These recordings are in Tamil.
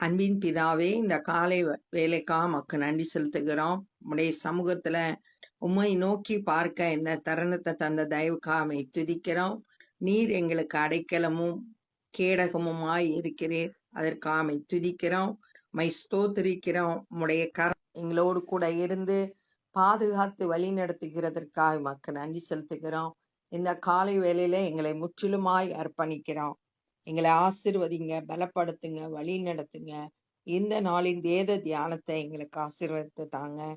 அன்பின் பிதாவே இந்த காலை வே- வேலைக்காக மக்கு நன்றி செலுத்துகிறோம். உடைய சமூகத்துல உம்மை நோக்கி பார்க்க இந்த தருணத்தை தந்த தயவுக்காமை துதிக்கிறோம். நீர் எங்களுக்கு அடைக்கலமும் கேடகமுமாய் இருக்கிறீர். அதற்காமை துதிக்கிறோம். மை ஸ்தோத்திரிக்கிறோம். உடைய கர எங்களோடு கூட இருந்து பாதுகாத்து வழி நடத்துகிறதற்காக மக்கு நன்றி செலுத்துகிறோம். இந்த காலை வேலையில எங்களை முற்றிலுமாய் அர்ப்பணிக்கிறோம். எங்களை ஆசிர்வதிங்க பலப்படுத்துங்க வழி நடத்துங்க. இந்த நாளின் வேத தியானத்தை எங்களுக்கு ஆசிர்வதித்து தாங்க.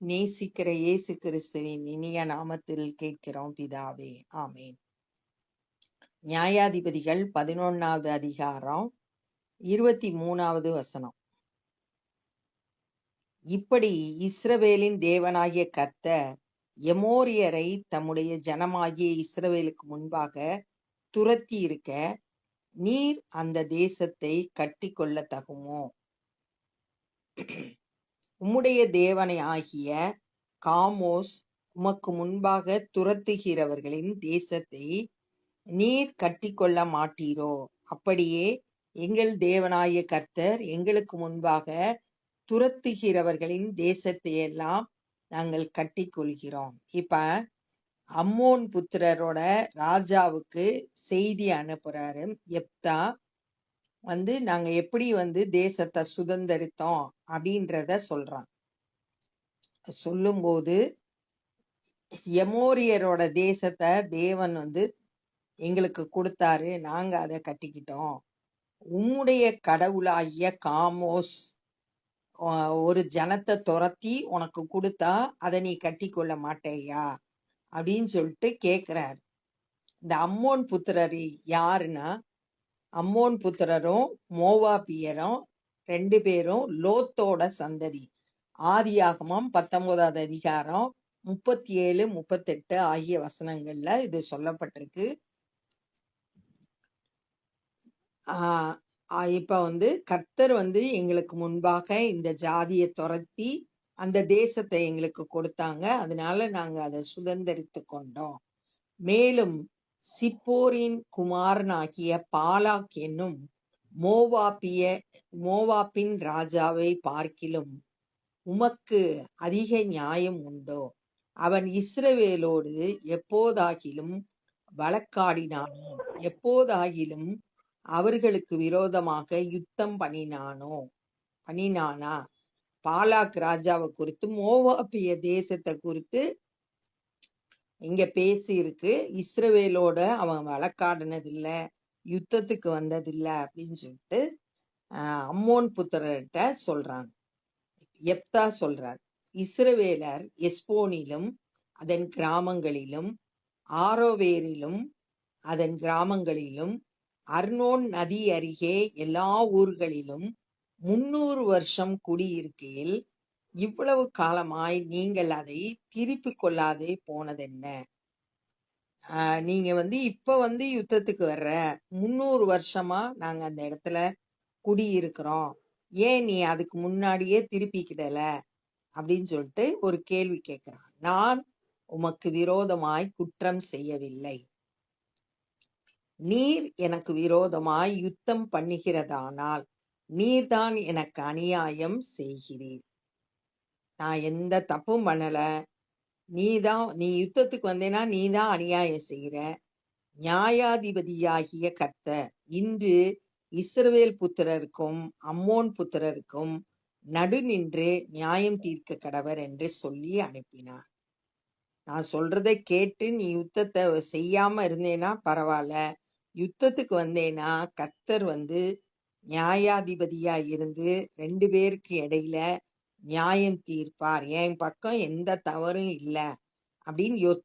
நேசிக்கிற இயேசு கிறிஸ்துவின் இனிய நாமத்தில் கேட்கிறோம் பிதாவே. ஆமேன். நியாயாதிபதிகள் பதினொன்னாவது அதிகாரம் இருபத்தி மூணாவது வசனம். இப்படி இஸ்ரவேலின் தேவனாகிய கர்த்தர் எமோரியரை தம்முடைய ஜனமாகிய இஸ்ரவேலுக்கு முன்பாக துரத்தி இருக்க நீர் அந்த தேசத்தை கட்டிக்கொள்ள தகுமோ? உம்முடைய தேவனை ஆகிய காமோஸ் உமக்கு முன்பாக துரத்துகிறவர்களின் தேசத்தை நீர் கட்டிக்கொள்ள மாட்டீரோ? அப்படியே எங்கள் தேவனாய கர்த்தர் எங்களுக்கு முன்பாக துரத்துகிறவர்களின் தேசத்தை எல்லாம் நாங்கள் கட்டிக்கொள்கிறோம். இப்ப அம்மோன் புத்திரரோட ராஜாவுக்கு செய்தி அனுப்புறாரு. எப்தா வந்து நாங்க எப்படி வந்து தேசத்தை சுதந்தரித்தோம் அப்படின்றத சொல்றான். சொல்லும்போது எமோரியரோட தேசத்தை தேவன் வந்து எங்களுக்கு கொடுத்தாரு நாங்க அதை கட்டிக்கிட்டோம். உம்முடைய கடவுளாகிய காமோஸ் ஒரு ஜனத்தை துரத்தி உனக்கு கொடுத்தா அதை நீ கட்டிக்கொள்ள மாட்டேயா அப்படின்னு சொல்லிட்டு கேட்குறார் இந்த அம்மோன் புத்திரர் யாருன்னா அம்மோன் புத்திரரும் மோவாபியரும் ரெண்டு பேரும் லோத்தோட சந்ததி. ஆதியாகமம் பத்தொன்பதாவது அதிகாரம் முப்பத்தி ஏழு முப்பத்தெட்டு ஆகிய வசனங்கள்ல இது சொல்லப்பட்டிருக்கு. ஆஹ் இப்ப வந்து கர்த்தர் வந்து எங்களுக்கு முன்பாக இந்த ஜாதியை துரத்தி அந்த தேசத்தை எங்களுக்கு கொடுத்தாங்க. அதனால நாங்க அதை சுதந்திரித்து கொண்டோம். மேலும் சிப்போரின் குமாரனாகிய பாலாக் என்னும் மோவாப்பிய மோவாப்பின் ராஜாவை பார்க்கிலும் உமக்கு அதிக நியாயம் உண்டோ? அவன் இஸ்ரவேலோடு எப்போதாகிலும் வழக்காடினானோ? எப்போதாகிலும் அவர்களுக்கு விரோதமாக யுத்தம் பண்ணினானோ? பண்ணினானா? பாலாக் ராஜாவை குறித்து மோவாபிய தேசத்தை குறித்து இங்க பேசி இருக்கு இஸ்ரவேலோட அவன் வழக்காடினதில்ல யுத்தத்துக்கு வந்ததில்ல அப்படின்னு சொல்லிட்டு ஆஹ் அம்மோன் புத்திரர்கிட்ட சொல்றாங்க. எப்தா சொல்றார் இஸ்ரவேலர் எஸ்போனிலும் அதன் கிராமங்களிலும் ஆரோவேரிலும் அதன் கிராமங்களிலும் அர்னோன் நதி அருகே எல்லா ஊர்களிலும் முன்னூறு வருஷம் குடியிருக்கையில் இவ்வளவு காலமாய் நீங்கள் அதை திருப்பி கொள்ளாதே போனதென்ன? ஆஹ் நீங்க வந்து இப்ப வந்து யுத்தத்துக்கு வர்ற முன்னூறு வருஷமா நாங்க அந்த இடத்துல குடியிருக்கிறோம். ஏன் நீ அதுக்கு முன்னாடியே திருப்பிக்கிடல? அப்படின்னு சொல்லிட்டு ஒரு கேள்வி கேட்கிறான். நான் உமக்கு விரோதமாய் குற்றம் செய்யவில்லை. நீர் எனக்கு விரோதமாய் யுத்தம் பண்ணுகிறதானால் நீதான் எனக்கு அநியாயம் செய்கிறீர். நான் எந்த தப்பும் பண்ணல. நீதான் நீ யுத்தத்துக்கு வந்தேன்னா நீதான் அநியாயம் செய்கிற. நியாயாதிபதியாகிய கர்த்தர் இன்று இஸ்ரவேல் புத்திரருக்கும் அம்மோன் புத்திரருக்கும் நடு நின்று நியாயம் தீர்க்க கடவர் என்று சொல்லி அனுப்பினார். நான் சொல்றதை கேட்டு நீ யுத்தத்தை செய்யாம இருந்தேனா பரவாயில்ல. யுத்தத்துக்கு வந்தேனா கர்த்தர் வந்து நியாயாதிபதியா இருந்து ரெண்டு பேருக்கு இடையில நியாயம் தீர்ப்பார். என் பக்கம் எந்த தவறும் இல்லை அப்படின்னு யொ-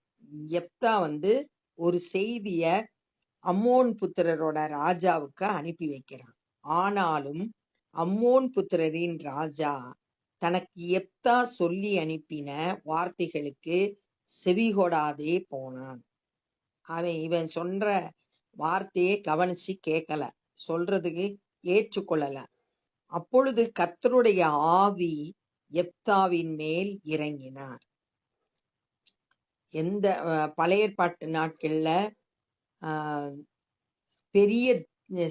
எப்தா வந்து ஒரு செய்திய அம்மோன் புத்திரரோட ராஜாவுக்கு அனுப்பி வைக்கிறான். ஆனாலும் அம்மோன் புத்திரரின் ராஜா தனக்கு எப்தா சொல்லி அனுப்பின வார்த்தைகளுக்கு செவிகொடாதே போனான். அவன் இவன் சொல்ற வார்த்தையை கவனிச்சு கேட்கல சொல்றதுக்கு ஏற்றுக்கொள்ளல. அப்பொழுது கத்தருடைய ஆவி எப்தாவின் மேல் இறங்கினார். எந்த அஹ், பழைய ஏற்பாட்டு நாட்கள்ல பெரிய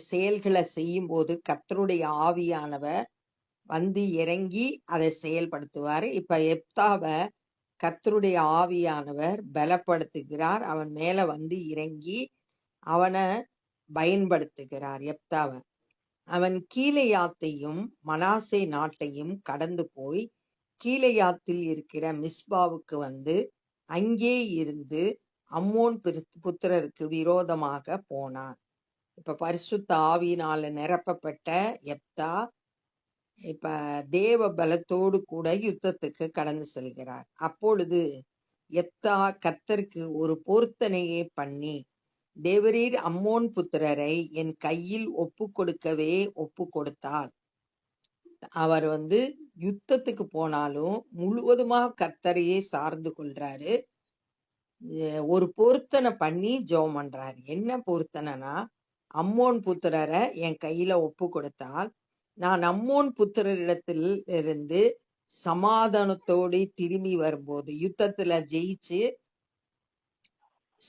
செயல்களை செய்யும்போது கத்தருடைய ஆவியானவர் வந்து இறங்கி அதை செயல்படுத்துவார். இப்ப எப்தாவை கத்தருடைய ஆவியானவர் பலப்படுத்துகிறார். அவன் மேல வந்து இறங்கி அவனை பயன்படுத்துகிறார் எப்தாவை அவன் கீலேயாத்தையும் மனாசே நாட்டையும் கடந்து போய் கீலேயாத்தில் இருக்கிற மிஸ்பாவுக்கு வந்து அங்கே இருந்து அம்மோன் புத்திரருக்கு விரோதமாக போனான். இப்ப பரிசுத்த ஆவியினால நிரப்பப்பட்ட எப்தா இப்ப தேவ பலத்தோடு கூட யுத்தத்துக்கு கடந்து செல்கிறார். அப்பொழுது எப்தா கத்தருக்கு ஒரு பொருத்தனையை பண்ணி தேவரீர் அம்மோன் புத்திரரை என் கையில் ஒப்பு கொடுக்கவே ஒப்பு கொடுத்தார். அவர் வந்து யுத்தத்துக்கு போனாலும் முழுவதுமாக கர்த்தரையே சார்ந்து கொள்றாரு. ஒரு பொருத்தனை பண்ணி ஜெபம் பண்றாரு. என்ன பொருத்தனைனா அம்மோன் புத்திரரை என் கையில ஒப்பு கொடுத்தால் நான் அம்மோன் புத்திரரிடத்தில் இருந்து சமாதானத்தோடு திரும்பி வரும்போது யுத்தத்துல ஜெயிச்சு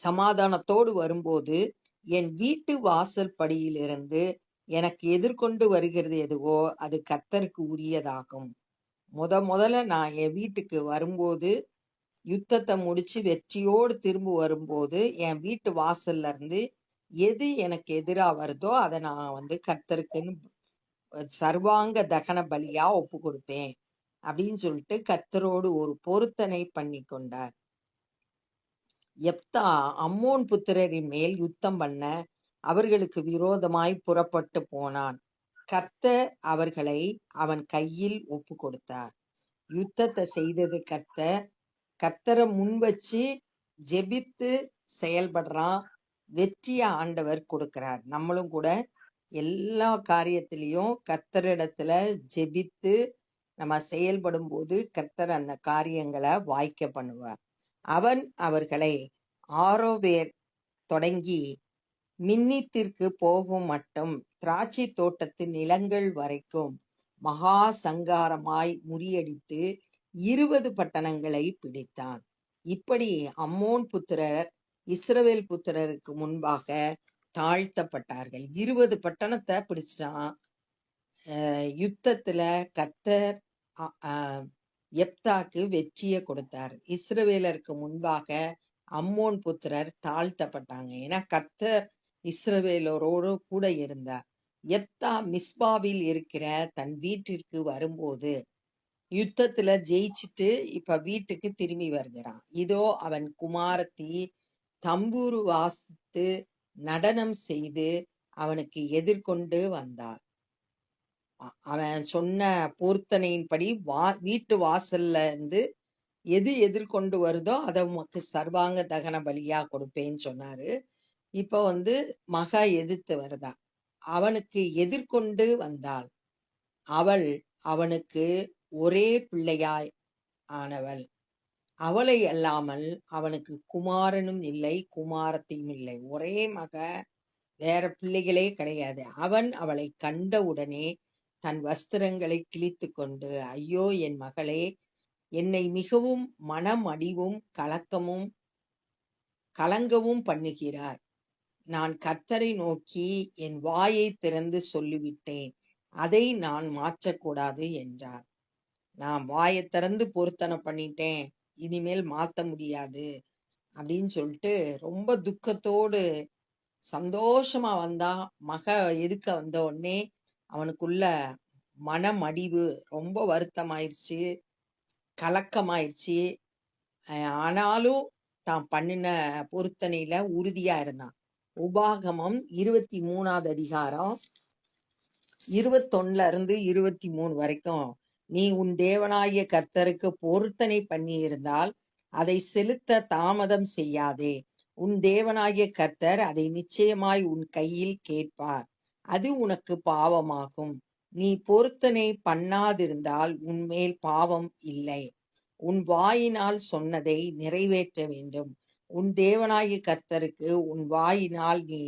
சமாதானத்தோடு வரும்போது என் வீட்டு வாசல் படியிலிருந்து எனக்கு எதிர்கொண்டு வருகிறது எதுவோ அது கர்த்தருக்கு உரியதாகும். முத முதல்ல நான் என் வீட்டுக்கு வரும்போது யுத்தத்தை முடிச்சு வெற்றியோடு திரும்ப வரும்போது என் வீட்டு வாசல்ல இருந்து எது எனக்கு எதிரா வருதோ அதை நான் வந்து கர்த்தருக்குன்னு சர்வாங்க தகன பலியா ஒப்பு கொடுப்பேன் அப்படின்னு சொல்லிட்டு கர்த்தரோடு ஒரு பொருத்தனை பண்ணி கொண்டார் எப்தா அம்மோன் புத்திரரின் மேல் யுத்தம் பண்ண அவர்களுக்கு விரோதமாய் புறப்பட்டு போனான். கர்த்தர் அவர்களை அவன் கையில் ஒப்பு கொடுத்தார் யுத்தத்தை செய்தது கர்த்தர். கர்த்தரை முன் வச்சு ஜெபித்து செயல்படுறான். வெற்றியை ஆண்டவர் கொடுக்கிறார். நம்மளும் கூட எல்லா காரியத்திலையும் கர்த்தரிடத்துல ஜெபித்து நம்ம செயல்படும் போது கர்த்தர் அந்த காரியங்களை வாய்க்க பண்ணுவார். அவன் அவர்களை ஆரோவேர் தொடங்கி மின்னித்திற்கு போகும் மட்டும் திராட்சை தோட்டத்தின் நிலங்கள் வரைக்கும் மகா சங்காரமாய் முறியடித்து இருபது பட்டணங்களை பிடித்தான். இப்படி அம்மோன் புத்திரர் இஸ்ரவேல் புத்திரருக்கு முன்பாக தாழ்த்தப்பட்டார்கள். இருபது பட்டணத்தை பிடிச்சான் அஹ் யுத்தத்துல கத்தர் அஹ் எப்தாக்கு வெற்றியை கொடுத்தார். இஸ்ரவேலருக்கு முன்பாக அம்மோன் புத்திரர் தாழ்த்தப்பட்டாங்க. ஏன்னா கத்தர் இஸ்ரவேலரோடு கூட இருந்தார். எப்தா மிஸ்பாவில் இருக்கிற தன் வீட்டிற்கு வரும்போது யுத்தத்துல ஜெயிச்சுட்டு இப்ப வீட்டுக்கு திரும்பி வருகிறான். இதோ அவன் குமாரத்தி தம்பூரு வாசித்து நடனம் செய்து அவனுக்கு எதிர்கொண்டு வந்தார். அவன் சொன்ன பொருத்தனையின்படி வா வீட்டு வாசல்ல இருந்து எது எதிர்கொண்டு வருதோ அதை உமக்கு சர்வாங்க தகன பலியா கொடுப்பேன்னு சொன்னாரு. இப்ப வந்து மக எதிர்த்து வருதா? அவனுக்கு எதிர்கொண்டு வந்தாள். அவள் அவனுக்கு ஒரே பிள்ளையாய் ஆனவள். அவளை அல்லாமல் அவனுக்கு குமாரனும் இல்லை குமாரத்தையும் இல்லை. ஒரே மக வேற பிள்ளைகளே கிடையாது. அவன் அவளை கண்டவுடனே தன் வஸ்திரங்களை கிழித்து கொண்டு ஐயோ என் மகளே என்னை மிகவும் மனம் அடிவும் கலக்கமும் கலங்கவும் பண்ணுகிறார் நான் கர்த்தரை நோக்கி என் வாயை திறந்து சொல்லிவிட்டேன். அதை நான் மாற்றக்கூடாது என்றார். நான் வாயை திறந்து பொருத்தனை பண்ணிட்டேன். இனிமேல் மாத்த முடியாது அப்படின்னு சொல்லிட்டு ரொம்ப துக்கத்தோடு சந்தோஷமா வந்தா மக இருக்க வந்த உடனே அவனுக்குள்ள மனமடிவு ரொம்ப வருத்தமாயிருச்சு கலக்கமாயிருச்சு. அஹ் ஆனாலும் தான் பண்ணின பொருத்தனையில உறுதியா இருந்தான். உபாகமம் இருபத்தி மூணாவது அதிகாரம் இருபத்தொன்னுல இருந்து இருபத்தி மூணு வரைக்கும் நீ உன் தேவனாகிய கர்த்தருக்கு பொருத்தனை பண்ணியிருந்தால் அதை செலுத்த தாமதம் செய்யாதே. உன் தேவனாகிய கர்த்தர் அதை நிச்சயமாய் உன் கையில் கேட்பார். அது உனக்கு பாவமாகும். நீ பொருத்தனை பண்ணாதிருந்தால் உன்மேல் பாவம் இல்லை. உன் வாயினால் சொன்னதை நிறைவேற்ற வேண்டும். உன் தேவனாகிய கர்த்தருக்கு உன் வாயினால் நீ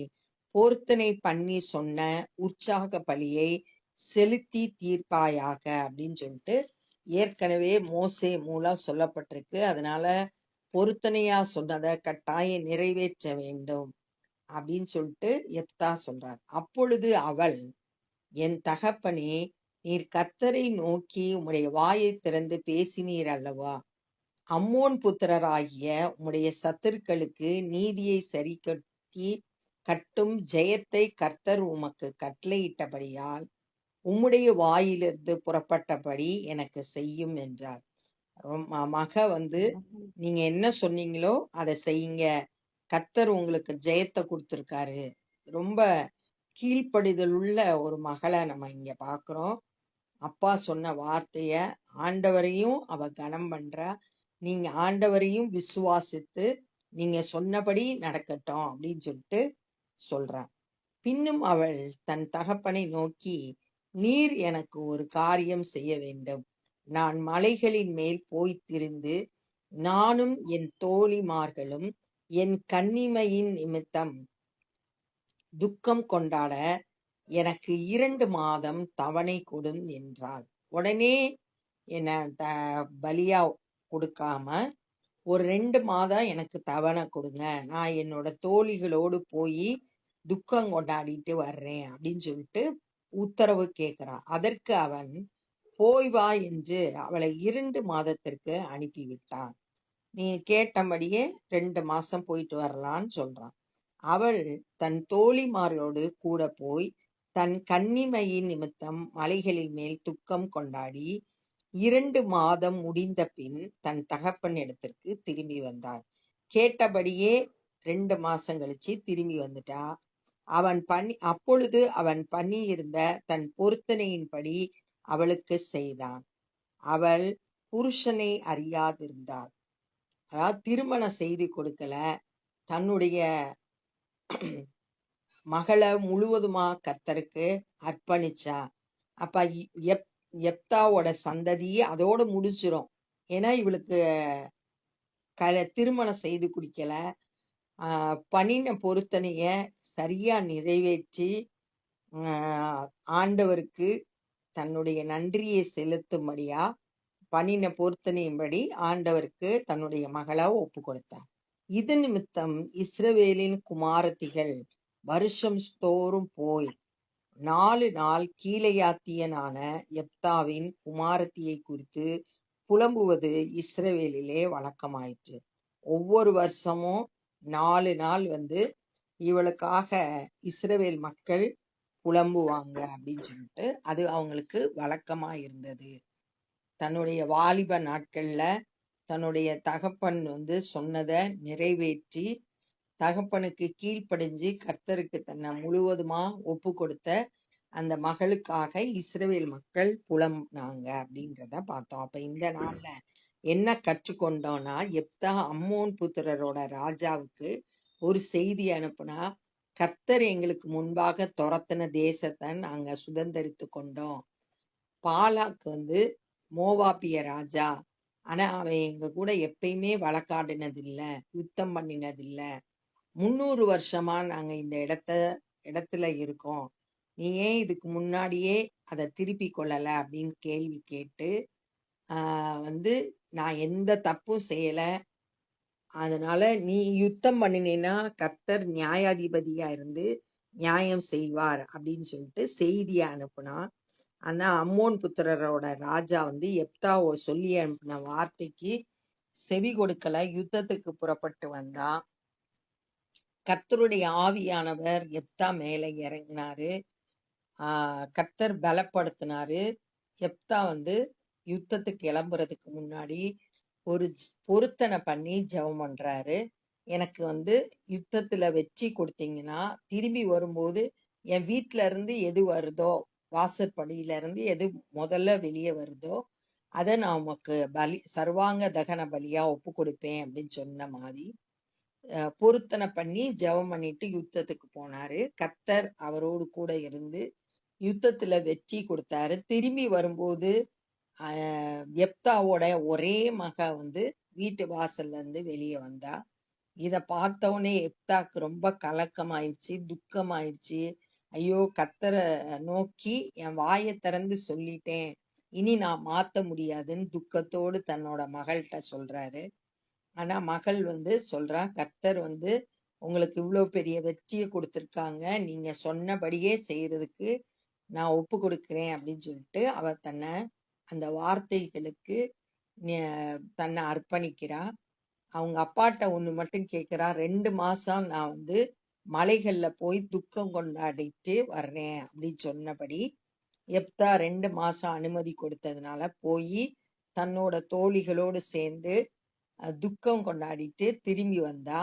பொருத்தனை பண்ணி சொன்ன உற்சாக பலியை செலுத்தி தீர்ப்பாயாக அப்படின்னு சொல்லிட்டு ஏற்கனவே மோசே மூலம் சொல்லப்பட்டிருக்கு. அதனால பொருத்தனையா சொன்னதை கட்டாயம் நிறைவேற்ற வேண்டும். அப்படின்னு சொல்லிட்டு எப்தா சொல்றார். அப்பொழுது அவள் என் தகப்பனே நீர் கர்த்தரை நோக்கி உம்முடைய வாயை திறந்து பேசினீர் அல்லவா? அம்மோன் புத்திரராகிய உம்முடைய சத்துருக்களுக்கு நீதியை சரி கட்டி கட்டும் ஜெயத்தை கர்த்தர் உமக்கு கட்டளையிட்டபடியால் உம்முடைய வாயிலிருந்து புறப்பட்டபடி எனக்கு செய்யும் என்றார். மக வந்து நீங்க என்ன சொன்னீங்களோ அதை செய்யுங்க. கத்தர் உங்களுக்கு ஜெயத்தை கொடுத்திருக்காரு. ரொம்ப கீழ்ப்படிதல் உள்ள ஒரு மகளை நம்ம இங்க பாக்குறோம். அப்பா சொன்ன வார்த்தைய ஆண்டவரையும் அவ கனம் பண்றா. நீங்க ஆண்டவரையும் விசுவாசித்து நீங்க சொன்னபடி நடக்கட்டும் அப்படின்னு சொல்லிட்டு சொல்றா பின்னும் அவள் தன் தகப்பனை நோக்கி நீர் எனக்கு ஒரு காரியம் செய்ய வேண்டும். நான் மலைகளின் மேல் போய் திரிந்து நானும் என் தோழிமார்களும் என் கன்னிமையின் நிமித்தம் துக்கம் கொண்டாட எனக்கு இரண்டு மாதம் தவணை கொடும் என்றாள். உடனே என்ன த பலியா கொடுக்காம ஒரு ரெண்டு மாதம் எனக்கு தவணை கொடுங்க. நான் என்னோட தோழிகளோடு போய் துக்கம் கொண்டாடிட்டு வர்றேன் அப்படின்னு சொல்லிட்டு உத்தரவு கேட்கிறான் அதற்கு அவன் போய் வா என்று அவளை இரண்டு மாதத்திற்கு அனுப்பிவிட்டான். நீ கேட்டபடியே ரெண்டு மாசம் போயிட்டு வரலான்னு சொல்றான். அவள் தன் தோழிமாரோடு கூட போய் தன் கன்னிமையின் நிமித்தம் மலைகளின் மேல் துக்கம் கொண்டாடி இரண்டு மாதம் முடிந்த பின் தன் தகப்பன் இடத்திற்கு திரும்பி வந்தாள். கேட்டபடியே ரெண்டு மாசம் கழிச்சு திரும்பி வந்துட்டா. அவன் பண்ணி அப்பொழுது அவன் பண்ணியிருந்த தன் பொருத்தனையின்படி அவளுக்கு செய்தான். அவள் புருஷனை அறியாதிருந்தாள். அதாவது திருமணம் செய்து கொடுக்கல. தன்னுடைய மகளை முழுவதுமா கத்தருக்கு அர்ப்பணிச்சா. அப்ப எப் எப்தாவோட சந்ததி அதோட முடிச்சிரும் ஏன்னா இவளுக்கு கல திருமணம் செய்து குடிக்கல. பணின பொருத்தனைய சரியா நிறைவேற்றி ஆண்டவருக்கு தன்னுடைய நன்றியை செலுத்தும்படியா பண்ணின பொருத்தனையின்படி ஆண்டவருக்கு தன்னுடைய மகளா ஒப்பு கொடுத்தார். இது நிமித்தம் இஸ்ரவேலின் குமாரத்திகள் வருஷம் தோறும் போய் நாலு நாள் கீழையாத்தியனான எப்தாவின் குமாரத்தியை குறித்து புலம்புவது இஸ்ரவேலிலே வழக்கமாயிற்று. ஒவ்வொரு வருஷமும் நாலு நாள் வந்து இவளுக்காக இஸ்ரவேல் மக்கள் புலம்புவாங்க அப்படின்னு சொல்லிட்டு அது அவங்களுக்கு வழக்கமா இருந்தது தன்னுடைய வாலிப நாட்கள்ல தன்னுடைய தகப்பன் வந்து சொன்னதை நிறைவேற்றி தகப்பனுக்கு கீழ்ப்படிஞ்சு கர்த்தருக்கு தன்னை முழுவதுமா ஒப்பு கொடுத்த அந்த மகளுக்காக இஸ்ரேல் மக்கள் புலம்னாங்க அப்படின்றத பார்த்தோம். அப்ப இந்த நாள்ல என்ன கற்றுக்கொண்டோம்னா எப்தா அம்மோன் புத்திரரோட ராஜாவுக்கு ஒரு செய்தி அனுப்புனா கர்த்தர் எங்களுக்கு முன்பாக துரத்தின தேசத்தை நாங்க சுதந்தரித்து கொண்டோம் பாலாக்கு வந்து மோவாப்பிய ராஜா. ஆனா அவன் எங்க கூட எப்பயுமே வழக்காடினதில்ல யுத்தம் பண்ணினதில்ல. முந்நூறு வருஷமா நாங்க இந்த இடத்த இடத்துல இருக்கோம். நீ ஏன் இதுக்கு முன்னாடியே அதை திருப்பி கொள்ளல? அப்படின்னு கேள்வி கேட்டு வந்து நான் எந்த தப்பும் செய்யல. அதனால நீ யுத்தம் பண்ணினேன்னா கத்தர் நியாயாதிபதியா இருந்து நியாயம் செய்வார் அப்படின்னு சொல்லிட்டு செய்தியை அனுப்புனா ஆனா அம்மோன் புத்திரரோட ராஜா வந்து எப்தாவோ சொல்லி அனுப்பின வார்த்தைக்கு செவி கொடுக்கல. யுத்தத்துக்கு புறப்பட்டு வந்தான் கர்த்தருடைய ஆவியானவர் எப்தா மேலே இறங்கினாரு. ஆஹ் கர்த்தர் பலப்படுத்தினாரு. எப்தா வந்து யுத்தத்துக்கு கிளம்புறதுக்கு முன்னாடி ஒரு பொருத்தனை பண்ணி ஜெபம் பண்றாரு. எனக்கு வந்து யுத்தத்துல வெற்றி கொடுத்தீங்கன்னா திரும்பி வரும்போது என் வீட்டுல இருந்து எது வருதோ வாசற்படியில இருந்து எது முதல்ல வெளியே வருதோ அதை நான் உமக்கு பலி சர்வாங்க தகன பலியா ஒப்பு கொடுப்பேன் அப்படின்னு சொன்ன மாதிரி பொருத்தனை பண்ணி ஜெபம் பண்ணிட்டு யுத்தத்துக்கு போனாரு. கத்தர் அவரோடு கூட இருந்து யுத்தத்துல வெற்றி கொடுத்தாரு. திரும்பி வரும்போது ஆஹ் எப்தாவோட ஒரே மக வந்து வீட்டு வாசல்ல இருந்து வெளியே வந்தா. இத பார்த்த உடனே எப்தாக்கு ரொம்ப கலக்கமாயிடுச்சு துக்கமாயிடுச்சு ஐயோ கத்தரை நோக்கி என் வாயை திறந்து சொல்லிட்டேன். இனி நான் மாற்ற முடியாதுன்னு துக்கத்தோடு தன்னோட மகள்கிட்ட சொல்றாரு. ஆனா மகள் வந்து சொல்றா கத்தர் வந்து உங்களுக்கு இவ்வளோ பெரிய வெற்றியை கொடுத்துருக்காங்க. நீங்க சொன்னபடியே செய்யறதுக்கு நான் ஒப்பு கொடுக்குறேன். அப்படின்னு சொல்லிட்டு அவ தன்னை அந்த வார்த்தைகளுக்கு தன்னை அர்ப்பணிக்கிறா. அவங்க அப்பாட்ட ஒன்று மட்டும் கேட்குறா ரெண்டு மாசம் நான் வந்து மலைகள்ல போய் துக்கம் கொண்டாடிட்டு வர்றேன் அப்படின்னு சொன்னபடி எப்தா ரெண்டு மாசம் அனுமதி கொடுத்ததுனால போய் தன்னோட தோழிகளோடு சேர்ந்து துக்கம் கொண்டாடிட்டு திரும்பி வந்தா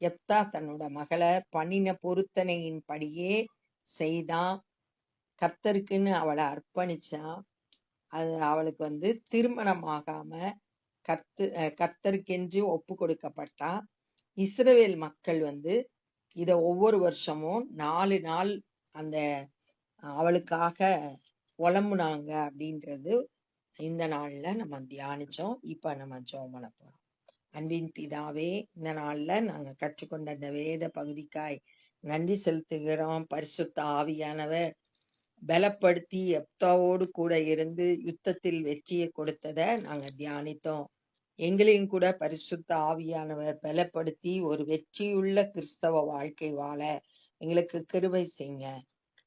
எப்தா தன்னோட மகளை பண்ணின பொருத்தனையின் படியே செய்தான். கர்த்தருக்குன்னு அவளை அர்ப்பணிச்சான். அது அவளுக்கு வந்து திருமணமாகாம கர்த்து கர்த்தருக்கென்று ஒப்பு கொடுக்கப்பட்டா இஸ்ரவேல் மக்கள் வந்து இத ஒவ்வொரு வருஷமும் நாலு நாள் அந்த அவளுக்காக புலம்புனாங்க அப்படின்றது இந்த நாள்ல நம்ம தியானிச்சோம். இப்ப நம்ம ஜெபம் பண்ண போறோம். அன்பின் பிதாவே இந்த நாள்ல நாங்க கற்றுக்கொண்ட அந்த வேத பகுதிக்காய் நன்றி செலுத்துகிறோம். பரிசுத்த ஆவியானவர் பலப்படுத்தி எப்தாவோடு கூட இருந்து யுத்தத்தில் வெற்றியை கொடுத்ததை நாங்க தியானித்தோம். எங்களையும் கூட பரிசுத்த ஆவியானவர் பலப்படுத்தி ஒரு வெற்றியுள்ள கிறிஸ்தவ வாழ்க்கை வாழ எங்களுக்கு கிருபை செய்யுங்க.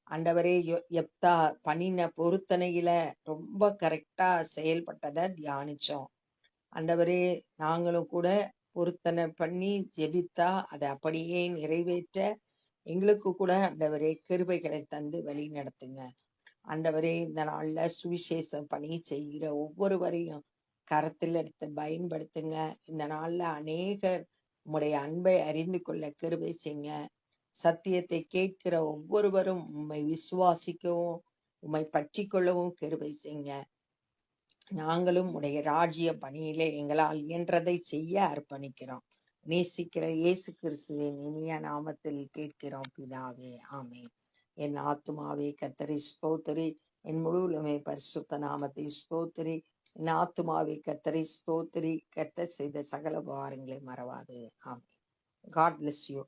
ஆண்டவரே எப்தா பண்ணின பொருத்தனையில ரொம்ப கரெக்டா செயல்பட்டதை தியானிச்சோம். ஆண்டவரே நாங்களும் கூட பொருத்தனை பண்ணி ஜெபித்தா அதை அப்படியே நிறைவேற்ற எங்களுக்கு கூட ஆண்டவரே கிருபைகளை தந்து வழி நடத்துங்க. ஆண்டவரே இந்த நாள்ல சுவிசேஷம் பணி செய்கிற ஒவ்வொருவரையும் கரத்தில் எடுத்து பயன்படுத்துங்க. இந்த நாள்ல அநேகர் உம்முடைய அன்பை அறிந்து கொள்ள கிருபை செய்யுங்க. சத்தியத்தை கேட்கிற ஒவ்வொருவரும் உம்மை விசுவாசிக்கவும் உம்மை பற்றி கொள்ளவும் கிருபை செய்யுங்க. நாங்களும் உடைய ராஜ்ய பணியிலே எங்களால் இயன்றதை செய்ய அர்ப்பணிக்கிறோம். நேசிக்கிற இயேசு கிறிஸ்துவின் இனிய நாமத்தில் கேட்கிறோம் பிதாவே ஆமே என் ஆத்துமாவே கத்தரி ஸ்தோத்திரி. என் முழுவலுமே பரிசுத்த நாமத்தை ஸ்தோத்திரி. என் ஆத்துமாவே கத்தரி ஸ்தோத்திரி. கத்த செய்த சகல உபகாரங்களை மறவாது. ஆமே காட் bless யூ